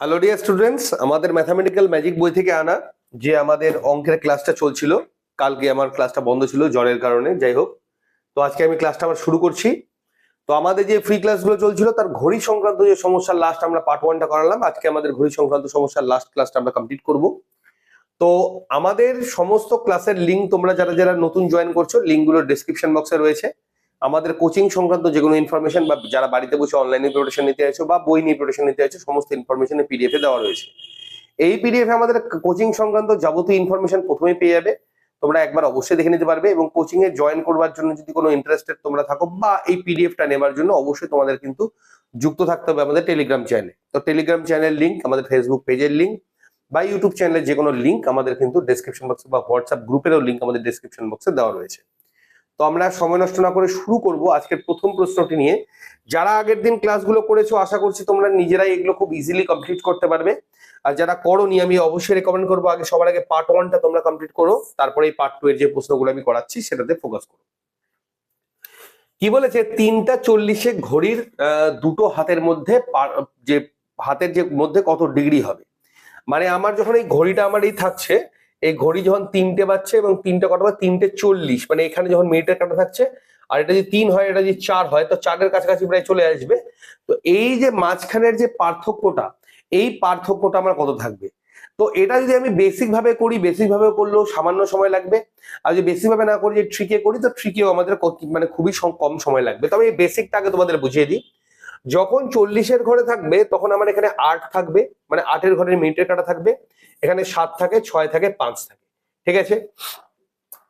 Hello dear students আমাদের mathematical magic বই থেকে আনা যে আমাদের অঙ্কের ক্লাসটা চলছিল, কালকে আমার ক্লাসটা বন্ধ ছিল জ্বরের কারণে, যাই হোক। তো আজকে আমি ক্লাসটা আবার শুরু করছি। তো আমাদের যে ফ্রি ক্লাসগুলো চলছিল, তার ঘড়ি সংক্রান্ত যে সমস্যার লাস্ট আমরা পার্ট ওয়ানটা করালাম, আজকে আমাদের ঘড়ি সংক্রান্ত সমস্যার লাস্ট ক্লাসটা আমরা কমপ্লিট করব। তো আমাদের সমস্ত ক্লাসের লিঙ্ক তোমরা যারা যারা নতুন জয়েন করছ লিঙ্কগুলো ডিসক্রিপশন বক্সে রয়েছে। আমাদের কোচিং সংক্রান্ত যে কোনো ইনফরমেশন বা যারা বাড়িতে বসে অনলাইনে প্রিপারেশন নিতে চাইছো বা বই নিয়ে প্রিপারেশন নিতে চাইছো, সমস্ত ইনফরমেশন পিডিএফ দেওয়া রয়েছে। এই পিডিএফ এ আমাদের কোচিং সংক্রান্ত যাবতীয় ইনফরমেশন প্রথমেই পেয়ে যাবে। তোমরা একবার অবশ্যই দেখে নিতে পারবে এবং কোচিং এ জয়েন করবার জন্য যদি কোনো ইন্টারেস্টেড তোমরা থাকো বা এই পিডিএফটা নেবার জন্য অবশ্যই তোমাদের কিন্তু যুক্ত থাকতে হবে আমাদের টেলিগ্রাম চ্যানেলে তো টেলিগ্রাম চ্যানেল লিঙ্ক আমাদের ফেসবুক পেজের লিঙ্ক বা ইউটিউব চ্যানেলের যে কোনো লিঙ্ক আমাদের কিন্তু ডেসক্রিপশন বক্সে বা হোয়াটসঅ্যাপ গ্রুপেরও লিঙ্ক আমাদের ডেসক্রিপশন বক্সে দেওয়া রয়েছে। তো আমরা সময় নষ্ট না করে শুরু করব আজকের প্রথম প্রশ্নটি নিয়ে। যারা আগের দিন ক্লাসগুলো করেছ, আশা করছি তোমরা নিজেরাই এগুলো খুব ইজিলি কমপ্লিট করতে পারবে। আর যারা করোনি, আমি অবশ্যই রেকমেন্ড করব আগে সবার আগে পার্ট ওয়ানটা তোমরা কমপ্লিট করো তারপরে এই পার্ট টু এর যে প্রশ্নগুলো আমি করাচ্ছি সেটাতে ফোকাস করো। কি বলেছে? তিনটা চল্লিশে ঘড়ির দুটো হাতের মধ্যে যে হাতের যে মধ্যে কত ডিগ্রি হবে। মানে আমার যখন এই ঘড়িটা আমার এই থাকছে এই ঘড়ি যখন তিনটে বাজছে এবং তিনটে কটা বাজে তিনটে চল্লিশ মানে এখানে যখন মিনিটের কাটা থাকছে, আর এটা যদি তিন হয়, এটা যদি চার হয়, তো চারের কাছাকাছি প্রায় চলে আসবে। তো এই যে মাঝখানের যে পার্থক্যটা, এই পার্থক্যটা আমার কত থাকবে? তো এটা যদি আমি বেসিক ভাবে করি বেসিক ভাবে করলেও সামান্য সময় লাগবে। আর যদি বেসিক ভাবে না করি যে ট্রিকে করি, তো ট্রিকেও আমাদের মানে খুবই কম সময় লাগবে। তবে এই বেসিকটা আগে তোমাদের বুঝিয়ে দিই। যখন চল্লিশের ঘরে থাকবে, তখন আমার এখানে আট থাকবে মানে আটের ঘরের মিনিটের কাটা থাকবে, এখানে সাত থাকে, ছয় থাকে, পাঁচ থাকে, ঠিক আছে?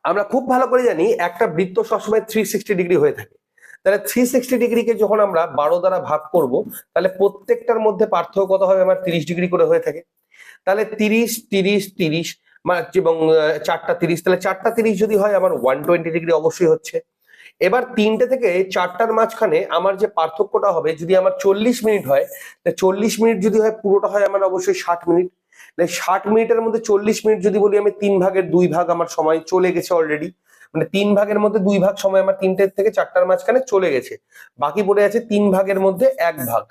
আমরা খুব ভালো করে জানি একটা বৃত্ত সবসময় থ্রি সিক্সটি ডিগ্রি হয়ে থাকে। তাহলে থ্রি সিক্সটি ডিগ্রিকে যখন আমরা বারো দ্বারা ভাগ করব, তাহলে প্রত্যেকটার মধ্যে পার্থক্য কত হবে? আমার তিরিশ ডিগ্রি করে হয়ে থাকে। তাহলে তিরিশ তিরিশ তিরিশ এবং চারটা তিরিশ, তাহলে চারটা তিরিশ যদি হয়, আমার ওয়ান টোয়েন্টি ডিগ্রি অবশ্যই হচ্ছে। এবার তিনটে থেকে চারটার মাঝখানে আমার যে পার্থক্যটা হবে, যদি আমার চল্লিশ মিনিট হয় চল্লিশ মিনিট যদি হয়, পুরোটা হয় আমার অবশ্যই ষাট মিনিট। তাহলে ষাট মিনিটের মধ্যে চল্লিশ মিনিট যদি বলি, আমি তিন ভাগের দুই ভাগ আমার সময় চলে গেছে অলরেডি মানে তিন ভাগের মধ্যে দুই ভাগ সময় আমার তিনটের থেকে চারটার মাঝখানে চলে গেছে। বাকি পড়ে আছে তিন ভাগের মধ্যে এক ভাগ।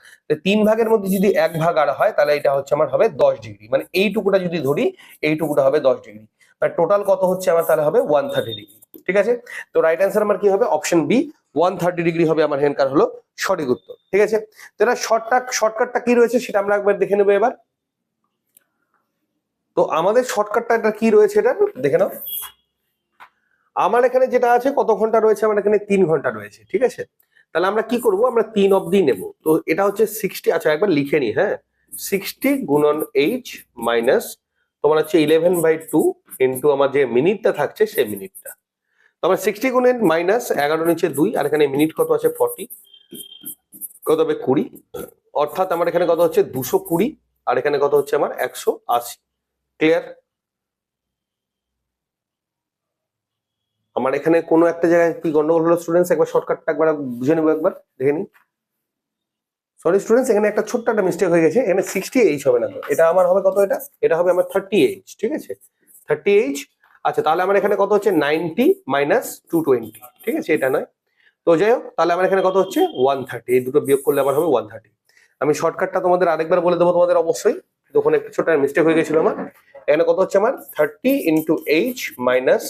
তিন ভাগের মধ্যে যদি এক ভাগ আর হয়, তাহলে এটা হচ্ছে আমার হবে দশ ডিগ্রি মানে এইটুকুটা যদি ধরি, এইটুকুটা হবে দশ ডিগ্রি মানে টোটাল কত হচ্ছে আমার তাহলে হবে ওয়ান থার্টি ডিগ্রি ঠিক আছে? তো রাইট অ্যান্সার আমার কি হবে? Option B one thirty degree হবে আমার হেনকার হলো সঠিক উত্তর, ঠিক আছে? তো এটা শর্টকাট শর্টকাটটা কি রয়েছে সেটা আমরা একবার দেখে নেব এবার। তো আমাদের শর্টকাটটা এটা কি রয়েছে এটা দেখে নাও। আমার এখানে যেটা আছে কত ঘণ্টা রয়েছে? আমার এখানে তিন ঘণ্টা রয়েছে, ঠিক আছে? তাহলে আমরা কি করব? আমরা তিন অবধি নেব। তো এটা হচ্ছে সিক্সটি আচ্ছা একবার লিখে নি হ্যাঁ? সিক্সটি গুণন এইচ মাইনাস তোমার হচ্ছে ইলেভেন বাই টু ইন্টু আমার যে মিনিটটা থাকছে, সেই মিনিটটা তো আমার সিক্সটি গুণের মাইনাস এগারো নিচে দুই, আর এখানে মিনিট কত আছে? ফর্টি কত হবে? কুড়ি। অর্থাৎ আমার এখানে কত হচ্ছে? দুশো কুড়ি, আর এখানে কত হচ্ছে আমার? একশো আশি। ক্লিয়ার আমার এখানে কোনো একটা জায়গায় কি গন্ডগোল হলো? স্টুডেন্টস একবার শর্টকাটটা একবার বুঝে নেব একবার, দেখে নিই। সরি স্টুডেন্টস এখানে একটা ছোট্ট একটা মিস্টেক হয়ে গেছে। এখানে সিক্সটি এইচ হবে না তো। এটা আমার হবে কত এটা? এটা হবে আমার থার্টি এইচ ঠিক আছে? থার্টি এইচ আচ্ছা তাহলে আমার এখানে কত হচ্ছে? নাইনটি মাইনাস টু টোয়েন্টি ঠিক আছে? এটা নয়। তো যাই হোক, তাহলে আমার এখানে কত হচ্ছে? ওয়ান থার্টি এই দুটো বিয়োগ করলে আমার হবে ওয়ান থার্টি আমি শর্টকাটটা তোমাদের আরেকবার বলে দেবো তোমাদের অবশ্যই। তখন একটা ছোট মিস্টেক হয়ে গেছিল আমার। এখানে কত হচ্ছে আমার? Thirty into H minus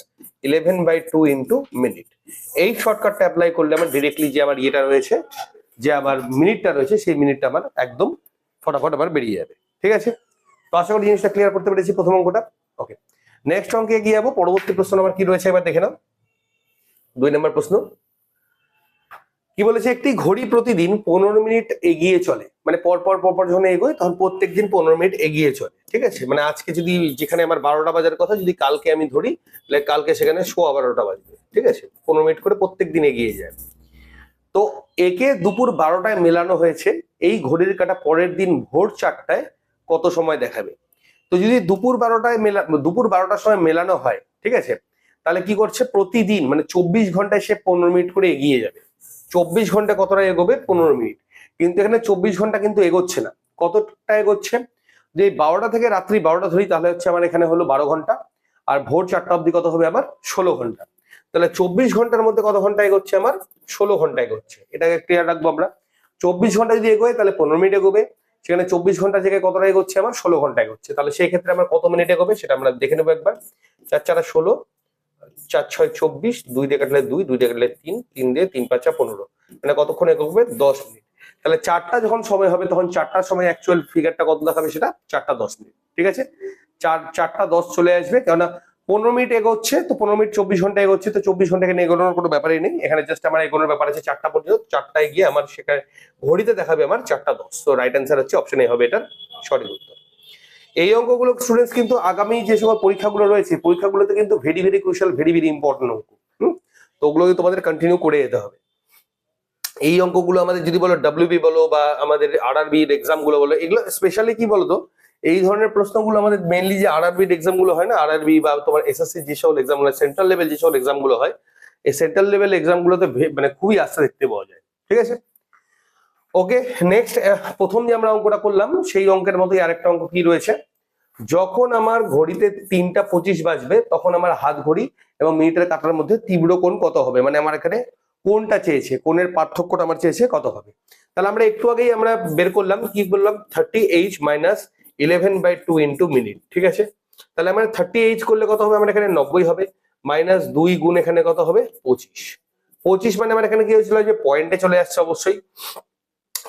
eleven by two into minute এই শর্টকাটটা অ্যাপ্লাই করলে আমার ডিরেক্টলি যে আমার ইয়েটা রয়েছে যে আমার মিনিটটা রয়েছে, সেই মিনিটটা আমার একদম ফটাফট আবার বেরিয়ে যাবে। ঠিক আছে? তো আশা করি জিনিসটা ক্লিয়ার করতে পেরেছি প্রথম অঙ্কটা। ওকে নেক্সট অঙ্কে এগিয়ে যাব। পরবর্তী প্রশ্ন আমার কি রয়েছে এবার দেখে নাও। দুই নম্বর প্রশ্ন। কি বলেছে একটি ঘড়ি প্রতিদিন পনেরো মিনিট এগিয়ে চলে? মানে পরপর পর পর পর যখন এগোয়, তখন প্রত্যেক দিন পনেরো মিনিট এগিয়ে চলে। ঠিক আছে? মানে আজকে যদি যেখানে আমার বারোটা বাজার কথা, যদি কালকে আমি ধরি, তাহলে কালকে সেখানে সোয়া বারোটা বাজবে। ঠিক আছে? পনেরো মিনিট করে প্রত্যেক দিন এগিয়ে যায়। তো একে দুপুর বারোটায় মেলানো হয়েছে। এই ঘড়ির কাটা পরের দিন ভোর চারটায় কত সময় দেখাবে? তো যদি দুপুর বারোটায় মেলা, দুপুর বারোটার সময় মেলানো হয়, ঠিক আছে? তাহলে কি করছে? প্রতিদিন মানে চব্বিশ ঘন্টায় সে পনেরো মিনিট করে এগিয়ে যাবে। চব্বিশ ঘণ্টা কতটা এগোবে? পনেরো মিনিট। কিন্তু এখানে চব্বিশ ঘণ্টা কিন্তু এগোচ্ছে না। কতটা এগোচ্ছে? যে বারোটা থেকে রাত্রি বারোটা ধরি তাহলে হচ্ছে আমার এখানে হলো বারো ঘণ্টা। আর ভোর চারটা অবধি কত হবে? আমার ষোলো ঘণ্টা। তাহলে চব্বিশ ঘণ্টার মধ্যে কত ঘণ্টা এগোচ্ছে আমার? ষোলো ঘণ্টা এগোচ্ছে। এটাকে ক্লিয়ার রাখব আমরা। চব্বিশ ঘণ্টা যদি এগোয়, তাহলে পনেরো মিনিট এগোবে। সেখানে চব্বিশ ঘণ্টা জায়গায় কতটা এগোচ্ছে আমার? ষোলো ঘণ্টা এগোচ্ছে। তাহলে সেই ক্ষেত্রে আমার কত মিনিট এগোবে সেটা আমরা দেখে নেব একবার। চার চারা ষোলো, চার ছয় চব্বিশ, দুই দিয়ে কাটলে দুই দুই দিয়ে কাটলে তিন তিন দিয়ে তিন পাঁচা পনেরো। মানে কতক্ষণ এগোবে? দশ মিনিট। তাহলে চারটা যখন সময় হবে, তখন চারটার সময় অ্যাকচুয়াল ফিগারটা কত দেখাবে সেটা? চারটা দশ মিনিট। ঠিক আছে? চার, চারটা দশ চলে আসবে। কেননা পনেরো মিনিট এগোচ্ছে, তো পনেরো মিনিট চব্বিশ ঘণ্টা এগোচ্ছে, তো চব্বিশ ঘণ্টা এখানে এগোনোর কোনো ব্যাপারই নেই। এখানে জাস্ট আমার এগোনোর ব্যাপার আছে, চারটা পর্যন্ত, চারটায় গিয়ে আমার সেখানে ঘড়িতে দেখাবে আমার চারটা দশ। তো রাইট অ্যান্সার হচ্ছে অপশন এ হবে এটার সঠিক উত্তর। এই অঙ্কগুলো স্টুডেন্টস কিন্তু আগামী যে সময় পরীক্ষাগুলো রয়েছে পরীক্ষাগুলোতে কিন্তু very very crucial very very important অঙ্ক। হুম? তো ওগুলো তোমাদের কন্টিনিউ করে যেতে হবে। এই অঙ্কগুলো আমাদের যদি বলো ডাব্লিউবি বলো বা আমাদের আরআরবি এক্সামগুলো বলো, এগুলো স্পেশালি কি বলতো? এই ধরনের প্রশ্নগুলো আমাদের মেনলি যে আরআরবি এক্সামগুলো হয় না আরআরবি বা তোমার এসএসসি যে সকল এক্সামগুলো সেন্ট্রাল লেভেল যে সকল এক্সামগুলো হয়, এই সেন্ট্রাল লেভেল এক্সাম গুলোতে ভে- মানে খুবই আস্থা দেখতে পাওয়া যায়, ঠিক আছে? ওকে নেক্সট প্রথম যে আমরা অঙ্কটা করলাম, সেই অঙ্কের মতোই আরেকটা অঙ্ক কি রয়েছে? যখন আমার ঘড়িতে তিনটা পঁচিশ বাজবে, তখন আমার হাত ঘড়ি এবং মিনিটের কাটার মধ্যে তীব্র কোণ কত হবে? মানে আমার এখানে কোনটা চেয়েছে, কোণের পার্থক্যটা আমার চেয়েছে কত হবে? তাহলে আমরা একটু আগেই আমরা বের করলাম, কি বললাম? Thirty H minus eleven by two into minute ঠিক আছে? তাহলে আমার থার্টি এইচ করলে কত হবে? আমার এখানে নব্বই হবে। মাইনাস দুই গুণ এখানে কত হবে? পঁচিশ। পঁচিশ মানে আমার এখানে কি হয়েছিল? যে পয়েন্টে চলে আসছে অবশ্যই।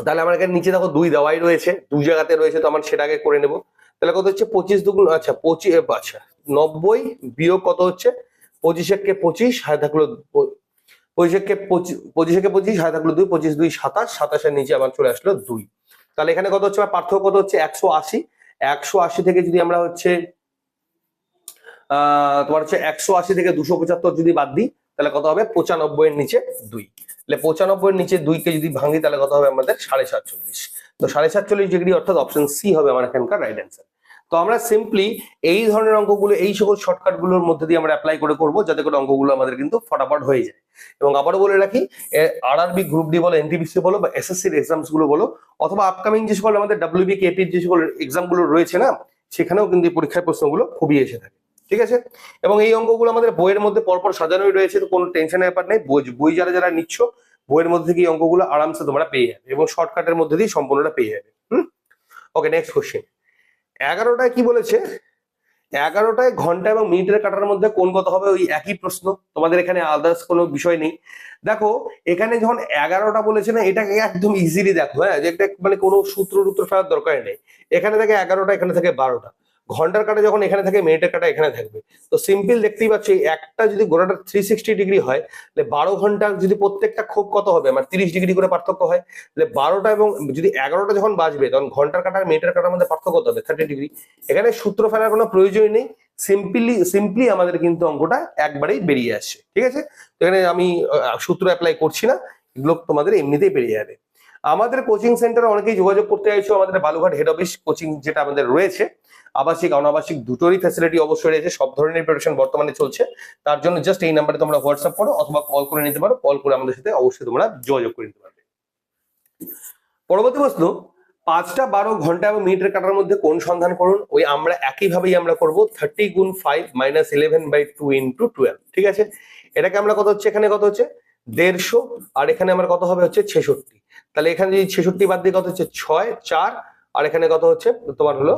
তাহলে আমার এখানে নিচে দেখো দুই দেওয়াই রয়েছে দুই জায়গাতে রয়েছে, তো আমার সেটাকে করে নেব। তাহলে কত হচ্ছে? পঁচিশ দুগুণ আচ্ছা পঁচিশ আচ্ছা নব্বই বিয়োগ কত হচ্ছে? পঁচিশ একে পঁচিশ হায় থাকল প- পঁচিশ একে পঁচিশ পঁচিশ একে পঁচিশ হায় থাকল দুই, পঁচিশ দুই সাতাশ, সাতাশের নিচে আমার চলে আসলো দুই। তাহলে এখানে কত হচ্ছে? পার্থক্য কত হচ্ছে? একশো আশি। একশো আশি থেকে যদি আমরা হচ্ছে তোমার হচ্ছে একশো আশি থেকে দুশো পঁচাত্তর যদি বাদ দিই, তাহলে কত হবে? পঁচানব্বই এর নিচে দুই। তাহলে পঁচানব্বই এর নিচে দুইকে যদি ভাঙি, তাহলে কত হবে আমাদের? সাড়ে সাতচল্লিশ। তো সাড়ে সাতচল্লিশ ডিগ্রি অর্থাৎ অপশন সি হবে আমার এখানকার রাইট অ্যান্সার তো আমরা সিম্পলি এই ধরনের অঙ্কগুলো, এই সকল শর্টকাটগুলোর মধ্যে দিয়ে আমরা অ্যাপ্লাই করে করব, যাতে করে অঙ্কগুলো আমাদের কিন্তু ফটাফট হয়ে যায়। এবং আবারও বলে রাখি আর আরআরবি গ্রুপ ডি বলো এনটিপিসি বলো, বা এসএসসির এক্সামসগুলো বলো, অথবা আপকামিং যে সকল আমাদের ডাব্লিউবি কেপির যে সকল এক্সামগুলো রয়েছে না, সেখানেও কিন্তু পরীক্ষার প্রশ্নগুলো খুবই এসে থাকে। ঠিক আছে? এবং এই অঙ্কগুলো আমাদের বইয়ের মধ্যে পরপর সাজানোই রয়েছে, তো কোনো টেনশনের ব্যাপার নেই। বই বই যারা যারা নিচ্ছ, বইয়ের মধ্যে থেকে এই অঙ্কগুলো আরামসে তোমরা পেয়ে যাবে এবং শর্টকাটের মধ্যে দিয়ে সম্পূর্ণটা পেয়ে যাবে। হুম? ওকে নেক্সট কোশ্চেন এগারোটায় কি বলেছে? এগারোটায় ঘণ্টা এবং মিনিটের কাটার মধ্যে কোন কত হবে ওই একই প্রশ্ন। তোমাদের এখানে আদার্স কোনো বিষয় নেই। দেখো, এখানে যখন এগারোটা বলেছে না, এটাকে একদম ইজিলি দেখো হ্যাঁ? যে একটা মানে কোনো সূত্র টুত্র ফেলার দরকার নেই। এখানে থেকে এগারোটা, এখানে থেকে বারোটা। ঘণ্টার কাটা যখন এখানে থাকে, মিনিটের কাটা এখানে থাকবে। তো সিম্পল দেখতেই পাচ্ছ একটা যদি গোড়াটা থ্রি সিক্সটি ডিগ্রি হয়, তাহলে বারো ঘণ্টা যদি প্রত্যেকটা খুব কত হবে? আমার তিরিশ ডিগ্রি করে পার্থক্য হয়। তাহলে বারোটা এবং যদি এগারোটা যখন বাজবে, তখন ঘণ্টার কাটা মিনিটের কাটার মধ্যে পার্থক্য কত হবে? থার্টি ডিগ্রি এখানে সূত্র ফেলার কোনো প্রয়োজনই নেই। সিম্পলি সিম্পলি আমাদের কিন্তু অঙ্কটা একবারেই বেরিয়ে আসছে। ঠিক আছে? এখানে আমি সূত্র অ্যাপ্লাই করছি না। এগুলো তোমাদের এমনিতেই বেরিয়ে যাবে। আমাদের কোচিং সেন্টারে অনেকেই যোগাযোগ করতে চাইছো। আমাদের বালুঘাট হেড অফিস কোচিং যেটা আমাদের রয়েছে। আবাসিক, অনাবাসিক দুটোরই ফ্যাসিলিটি অবশ্যই রয়েছে, সব ধরনের প্রিপারেশন বর্তমানে চলছে। তার জন্য জাস্ট এই নাম্বারে তোমরা হোয়াটসঅ্যাপ করো অথবা কল করে নিতে পারো কল করে আমাদের সাথে অবশ্যই তোমরা যোগাযোগ করে নিতে পারবে। পরবর্তী প্রশ্ন, পাঁচটা বারো ঘণ্টা এবং মিনিটের কাটার মধ্যে কোন সন্ধান করুন? ওই আমরা একইভাবেই আমরা করব থার্টি গুণ five minus eleven by two into twelve ঠিক আছে? এটাকে আমরা কত হচ্ছে? এখানে কত হচ্ছে? দেড়শো, আর এখানে আমার কত হবে? হচ্ছে ছেষট্টি। তাহলে এখানে যদি ছেষট্টি বাদ দিয়ে কত হচ্ছে? ছয়, চার, আর এখানে কত হচ্ছে? তোমার হলো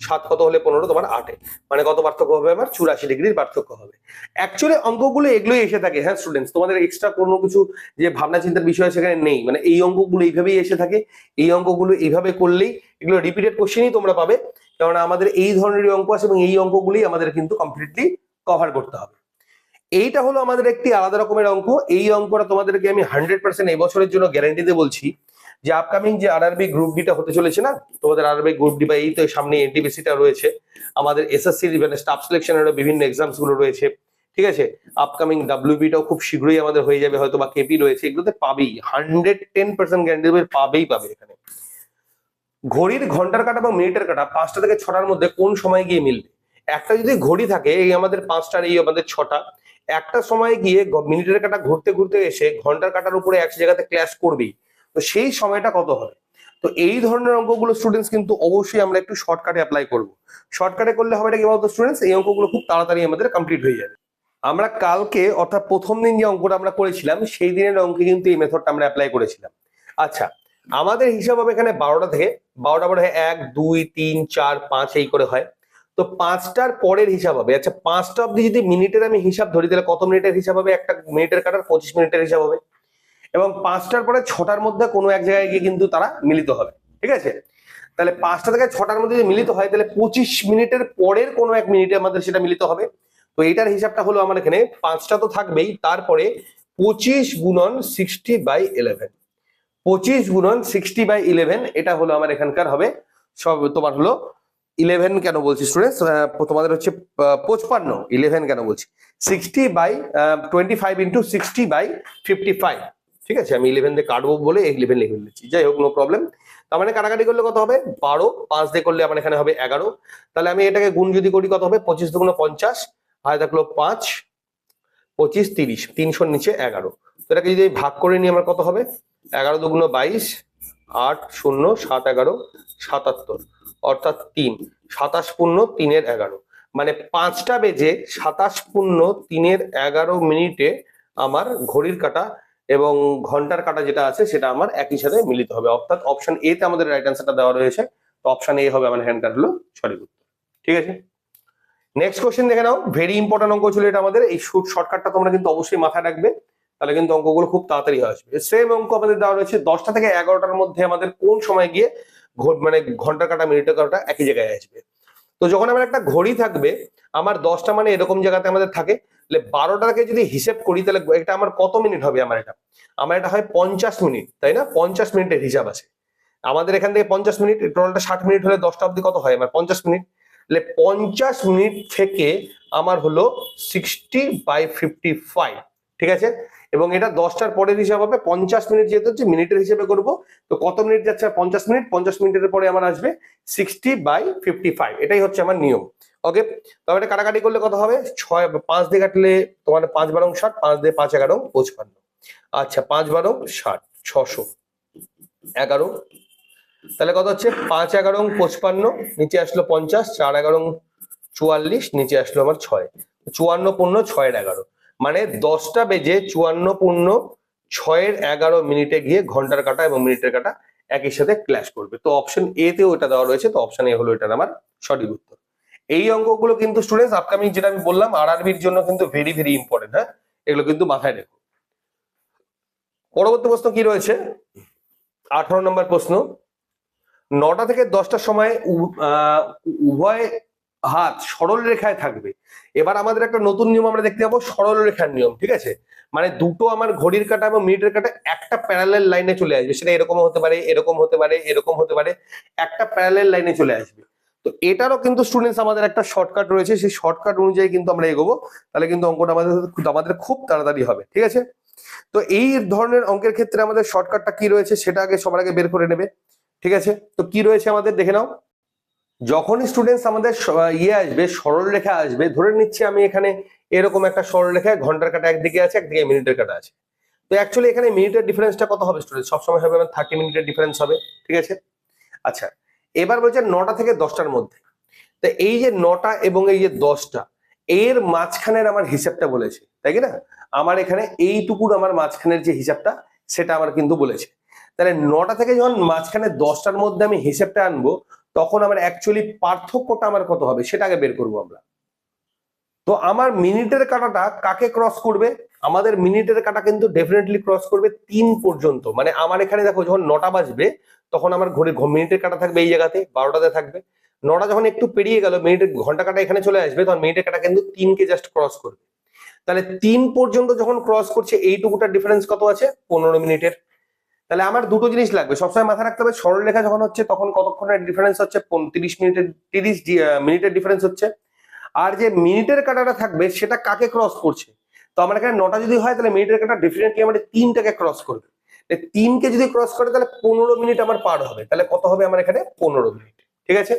সাত কত হলে পনেরো? তোমার আটে। মানে কত পার্থক্য হবে আমার? চুরাশি ডিগ্রির পার্থক্য হবে। অ্যাকচুয়ালি অঙ্কগুলো এগুলোই এসে থাকে। হ্যাঁ স্টুডেন্টস তোমাদের এক্সট্রা কোনো কিছু যে ভাবনা চিন্তার বিষয় সেখানে নেই। মানে এই অঙ্কগুলো এইভাবেই এসে থাকে। এই অঙ্কগুলো এইভাবে করলেই এগুলো রিপিটেড কোশ্চেনই তোমরা পাবে। কারণ আমাদের এই ধরনের অঙ্ক আছে এবং এই অঙ্কগুলি আমাদের কিন্তু কমপ্লিটলি কভার করতে হবে। এইটা হলো আমাদের একটি আলাদা রকমের অঙ্ক। এই অঙ্কটা তোমাদেরকে আমি হান্ড্রেড পার্সেন্ট এই বছরের জন্য গ্যারান্টি দিয়ে বলছি। যে আপকামিং যে আরআরবি গ্রুপ ডিটা হতে চলেছে না, তোমাদের আরআরবি গ্রুপ ডি বা এই তো সামনে এনটিপিসিটা রয়েছে, আমাদের এসএসসি মানে স্টাফ সিলেকশনেরও বিভিন্ন এক্সামসগুলো রয়েছে, ঠিক আছে? আপকামিং ডাব্লিউবিটাও খুব শীঘ্রই আমাদের হয়ে যাবে, হয়তো বা কেপি রয়েছে, এগুলোতে পাবেই হান্ড্রেড টেন পার্সেন্ট গ্যারান্টি পাবেই পাবে এখানে। ঘড়ির ঘণ্টার কাটা বা মিনিটের কাটা, পাঁচটা থেকে ছটার মধ্যে কোন সময় গিয়ে মিলবে? একটা যদি ঘড়ি থাকে, এই আমাদের পাঁচটার, এই আমাদের ছটা, একটা সময় গিয়ে মিনিটের কাটা ঘুরতে ঘুরতে এসে ঘণ্টার কাটার উপরে এক জায়গাতে ক্ল্যাশ করবেই। তো সেই সময়টা কত হবে? তো এই ধরনের অঙ্কগুলো স্টুডেন্টস কিন্তু অবশ্যই আমরা একটু শর্টকাটে অ্যাপ্লাই করব। শর্টকাটে করলে হবে এটা কি বলতো স্টুডেন্টস এই অঙ্কগুলো খুব তাড়াতাড়ি আমাদের কমপ্লিট হয়ে যাবে। আমরা কালকে অর্থাৎ প্রথম দিন যে অঙ্কটা আমরা করেছিলাম, সেই দিনের অঙ্কে কিন্তু এই মেথডটা আমরা অ্যাপ্লাই করেছিলাম। আচ্ছা আমাদের হিসাব হবে এখানে বারোটা থেকে, বারোটা পরে এক, দুই, তিন, চার, পাঁচ এই করে হয়। তো পাঁচটার পরের হিসাব হবে। আচ্ছা পাঁচটা অব্দি যদি মিনিটের আমি হিসাব ধরি, তাহলে কত মিনিটের হিসাব হবে? একটা মিনিটের কাটার পঁচিশ মিনিটের হিসাব হবে। এবং পাঁচটার পরে ছটার মধ্যে কোনো এক জায়গায় গিয়ে কিন্তু তারা মিলিত হবে, ঠিক আছে? তাহলে পাঁচটা থেকে ছটার মধ্যে যদি মিলিত হয়, তাহলে পঁচিশ মিনিটের পরের কোনো এক মিনিটে আমাদের সেটা মিলিত হবে। তো এটার হিসাবটা হলো আমার এখানে, পাঁচটা তো থাকবেই, তারপরে পঁচিশ গুণন সিক্সটি বাই ইলেভেন পঁচিশ গুণন সিক্সটি বাই ইলেভেন এটা হলো আমার এখানকার হবে। সব তোমার হলো ইলেভেন কেন বলছি স্টুডেন্টস তোমাদের হচ্ছে পঁচপান্ন ইলেভেন কেন বলছি? Sixty by twenty five into sixty by fifty five ঠিক আছে? আমি ইলেভেন দিয়ে কাটবো বলে ইলেভেন লিখে নিচ্ছি যাই হোক নো প্রবলেম তার মানে কাটাকাটি করলে কত হবে? বারো। পাঁচ দিয়ে করলে আমার এখানে হবে এগারো। তাহলে আমি এটাকে গুণ যদি করি কত হবে? পঁচিশ দুগুণ পঞ্চাশ। হয় থাকল পাঁচ। পঁচিশ তিরিশ। তিনশোর নিচে এগারো। তো এটাকে যদি ভাগ করে নিই আমার কত হবে? এগারো দুগুণ বাইশ। আট শূন্য সাত এগারো সাতাত্তর। অর্থাৎ তিন। সাতাশ পূর্ণ তিনের এগারো। মানে পাঁচটা বেজে সাতাশ পূর্ণ তিনের এগারো মিনিটে আমার ঘড়ির কাটা এবং ঘণ্টার কাটা যেটা আছে, সেটা আমার একই সাথে মিলিত হবে। অর্থাৎ অপশন এ তে আমাদের রাইট অ্যান্সারটা দেওয়া রয়েছে। তো অপশন এ হবে আমার হ্যান্ডকার হলো সঠিক উত্তর। ঠিক আছে? নেক্সট কোশ্চেন দেখে নাও। ভেরি ইম্পর্টেন্ট অঙ্ক ছিল এটা আমাদের। এই শর্টকাটটা তোমরা কিন্তু অবশ্যই মাথায় রাখবে। তাহলে কিন্তু অঙ্কগুলো খুব তাড়াতাড়ি আসবে। সেম অঙ্ক আমাদের দেওয়া রয়েছে। দশটা থেকে এগারোটার মধ্যে আমাদের কোন সময় গিয়ে মানে ঘণ্টা কাটা, মিনিটের কাটা একই জায়গায় আসবে। তো যখন আমার একটা ঘড়ি থাকবে, আমার দশটা মানে এরকম জায়গাতে আমাদের থাকে। তাহলে বারোটাকে যদি হিসেব করি, তাহলে এটা আমার কত মিনিট হবে আমার এটা? আমার এটা হয় পঞ্চাশ মিনিট, তাই না? পঞ্চাশ মিনিটের হিসাব আছে। আমাদের এখান থেকে পঞ্চাশ মিনিট টোটালটা ষাট মিনিট হলে দশটা অব্দি কত হয় আমার? পঞ্চাশ মিনিট। তাহলে পঞ্চাশ মিনিট থেকে আমার হলো সিক্সটি বাই ফিফটি ফাইভ ঠিক আছে? এবং এটা দশটার পরের হিসাব হবে, পঞ্চাশ মিনিট যেহেতু হচ্ছে, মিনিটের হিসেবে করব। তো কত মিনিট যাচ্ছে? পঞ্চাশ মিনিট, পঞ্চাশ মিনিটের পরে আমার আসবে সিক্সটি বাই ফিফটি ফাইভ এটাই হচ্ছে আমার নিয়ম। ওকে তবে এটা কাটাকাটি করলে কত হবে? ছয়, পাঁচ দিয়ে কাটলে তোমার পাঁচ বারং ষাট, পাঁচ দিয়ে পাঁচ এগারো, পঁচপান্ন। আচ্ছা পাঁচ বারো ষাট, ছশো এগারো। তাহলে কত হচ্ছে? পাঁচ এগারো পঁচপান্ন, নিচে আসলো পঞ্চাশ, চার এগারো চুয়াল্লিশ, নিচে আসলো আমার ছয়। চুয়ান্ন পূর্ণ ছয়ের এগারো। মানে দশটা বেজে চুয়ান্ন পূর্ণ ছয়ের এগারো মিনিটে গিয়ে ঘণ্টার কাটা এবং মিনিটের কাটা একই সাথে ক্ল্যাশ করবে। তো অপশন এ তেও এটা দেওয়া রয়েছে, তো অপশন এ হলো এটার আমার সঠিক উত্তর। এই অঙ্কগুলো কিন্তু স্টুডেন্টস আপকামিং যেটা আমি বললাম আর আরবির জন্য কিন্তু ভেরি ভেরি ইম্পর্টেন্ট হ্যাঁ? এগুলো কিন্তু মাথায় রেখো। পরবর্তী প্রশ্ন কি রয়েছে? আঠারো নম্বর প্রশ্ন। নটা থেকে দশটার সময় উভয় হাত সরল রেখায় থাকবে। এবার আমাদের একটা নতুন নিয়ম আমরা দেখতে পাবো, সরল রেখার নিয়ম, ঠিক আছে? মানে দুটো আমার ঘড়ির কাটা এবং মিনিটের কাটা একটা প্যারালেল লাইনে চলে আসবে। সেটা এরকম হতে পারে এরকম হতে পারে এরকম হতে পারে, একটা প্যারালেল লাইনে চলে আসবে। তো এটারও কিন্তু স্টুডেন্টস আমাদের একটা শর্টকাট রয়েছে। সেই শর্টকাট অনুযায়ী কিন্তু আমরা এগোবো। তাহলে কিন্তু অঙ্কটা আমাদের আমাদের খুব তাড়াতাড়ি হবে, ঠিক আছে? তো এই ধরনের অঙ্কের ক্ষেত্রে আমাদের শর্টকাটটা কি রয়েছে, সেটা আগে সবার আগে বের করে নেবে, ঠিক আছে? তো কি রয়েছে আমাদের দেখে নাও। যখন স্টুডেন্টস আমাদের ইয়ে আসবে সরল রেখা আসবে, ধরে নিচ্ছি আমি এখানে এরকম একটা সরল রেখায় ঘণ্টার কাটা একদিকে আছে, একদিকে মিনিটের কাটা আছে। তো অ্যাকচুয়ালি এখানে মিনিটের ডিফারেন্সটা কত হবে স্টুডেন্ট সবসময় হবে আমার থার্টি মিনিটের ডিফারেন্স হবে, ঠিক আছে? আচ্ছা এবার বলছে নটা থেকে দশটার মধ্যে। তো এই যে নটা এবং এই যে দশটা, এর মাঝখানের আমার হিসাবটা বলেছে, তাই কি না? আমার এখানে এইটুকুর আমার মাঝখানের যে হিসাবটা, সেটা আমার কিন্তু বলেছে। তাহলে নটা থেকে যখন মাঝখানে দশটার মধ্যে আমি হিসেবটা আনব তখন আমার অ্যাকচুয়ালি পার্থক্যটা আমার কত হবে সেটা আগে বের করব আমরা। তো আমার মিনিটের কাটাটা কাকে ক্রস করবে? আমাদের মিনিটের কাটা কিন্তু ডেফিনেটলি ক্রস করবে তিন পর্যন্ত। মানে আমার এখানে দেখো যখন নটা বাজবে, তখন আমার ঘড়ি ঘ- মিনিটের কাটা থাকবে এই জায়গাতে, বারোটাতে থাকবে। নটা যখন একটু পেরিয়ে গেল, মিনিটের ঘণ্টা কাটা এখানে চলে আসবে, তখন মিনিটের কাটা কিন্তু তিনকে জাস্ট ক্রস করবে। তাহলে তিন পর্যন্ত যখন ক্রস করছে, এইটুকুটার ডিফারেন্স কত আছে? পনেরো মিনিটের। তাহলে আমার দুটো জিনিস লাগবে। সবসময় মাথায় রাখতে হবে, সরলরেখা যখন হচ্ছে, তখন কতক্ষণের ডিফারেন্স হচ্ছে? তিরিশ মিনিটের তিরিশ মিনিটের ডিফারেন্স হচ্ছে। আর যে মিনিটের কাটাটা থাকবে, সেটা কাকে ক্রস করছে? তো আমার এখানে নটা যদি হয়, তাহলে মিনিটের কাটা ডেফিনেটলি আমার তিনটাকে ক্রস করবে। তিনকে যদি ক্রস করে, তাহলে পনেরো মিনিট আমার পার হবে। তাহলে কত হবে আমার এখানে? পনেরো মিনিট। ঠিক আছে?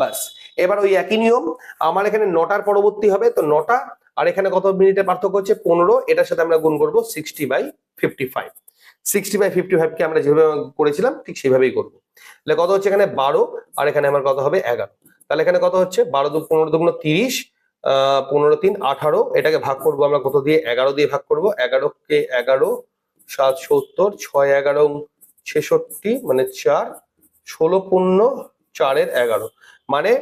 বাস এবার ওই একই নিয়ম, আমার এখানে নটার পরবর্তী হবে, তো নটা। আর এখানে কত মিনিটের পার্থক্য হচ্ছে? পনেরো। এটার সাথে আমরা গুণ করব sixty by fifty five sixty by fifty ফাইভকে আমরা যেভাবে করেছিলাম, ঠিক সেভাবেই করব। তাহলে কত হচ্ছে এখানে? বারো, আর এখানে আমার কত হবে? এগারো। তাহলে এখানে কত হচ্ছে? বারো দু পনেরো দুগুণ তিরিশ পনেরো তিন, আঠারো। এটাকে ভাগ করব আমরা কত দিয়ে? এগারো দিয়ে ভাগ করব। এগারোকে এগারো, সাত সত্তর, ছয় এগারো, ছেষট্টি মানে চার, ষোলো পূর্ণ চারের এগারো। মানে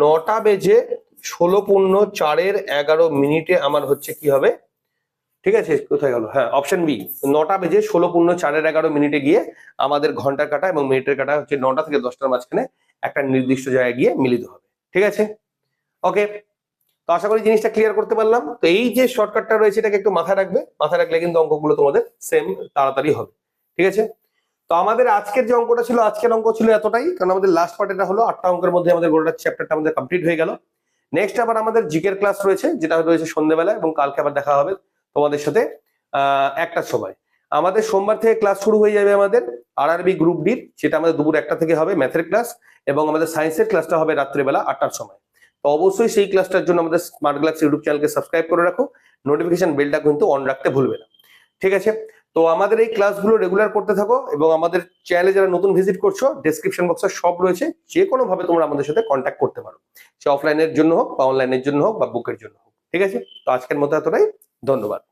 নটা বেজে ষোলো পূর্ণ চারের এগারো মিনিটে আমার হচ্ছে কি হবে? ঠিক আছে? কোথায় গেল? হ্যাঁ অপশন বি নটা বেজে ষোলো পূর্ণ চারের এগারো মিনিটে গিয়ে আমাদের ঘণ্টার কাটা এবং মিনিটের কাটা হচ্ছে নটা থেকে দশটার মাঝখানে একটা নির্দিষ্ট জায়গায় গিয়ে মিলিত হবে। ঠিক আছে? ওকে তো আশা করি জিনিসটা ক্লিয়ার করতে পারলাম। তো এই যে শর্টকাটটা রয়েছে, এটাকে একটু মাথায় রাখবে। মাথায় রাখলে কিন্তু অঙ্কগুলো তোমাদের সেম তাড়াতাড়ি হবে। ঠিক আছে? তো আমাদের আজকের যে অঙ্কটা ছিল, আজকের অঙ্ক ছিল এতটাই। কারণ আমাদের লাস্ট পার্ট এটা হলো আটটা অঙ্কের মধ্যে আমাদের গোটা চ্যাপ্টারটা আমাদের কমপ্লিট হয়ে গেল। নেক্সট আবার আমাদের জিকের ক্লাস রয়েছে, যেটা রয়েছে সন্ধ্যেবেলা এবং কালকে আবার দেখা হবে। তোমাদের সাথে একটার সময়। আমাদের সোমবার থেকে ক্লাস শুরু হয়ে যাবে আমাদের আরআরবি গ্রুপ ডির যেটা আমাদের দুপুর একটা থেকে হবে ম্যাথের ক্লাস এবং আমাদের সায়েন্সের ক্লাসটা হবে রাত্রেবেলা আটটার সময়। তো অবশ্যই সেই ক্লাসটার জন্য আমাদের স্মার্ট ক্লাস ইউটিউব চ্যানেলকে সাবস্ক্রাইব করে রাখো। নোটিফিকেশন বেলটা কিন্তু অন রাখতে ভুলবে না। ঠিক আছে? তো আমাদের এই ক্লাসগুলো রেগুলার করতে থাকো এবং আমাদের চ্যানেলে যারা নতুন ভিজিট করছ ডেসক্রিপশন বক্সে সব রয়েছে। যে ভাবে তোমরা আমাদের সাথে কন্ট্যাক্ট করতে পারো। সে অফলাইনের জন্য হোক বা অনলাইনের জন্য হোক বা বুকের জন্য হোক। ঠিক আছে? তো আজকের মতো এতটাই। ধন্যবাদ।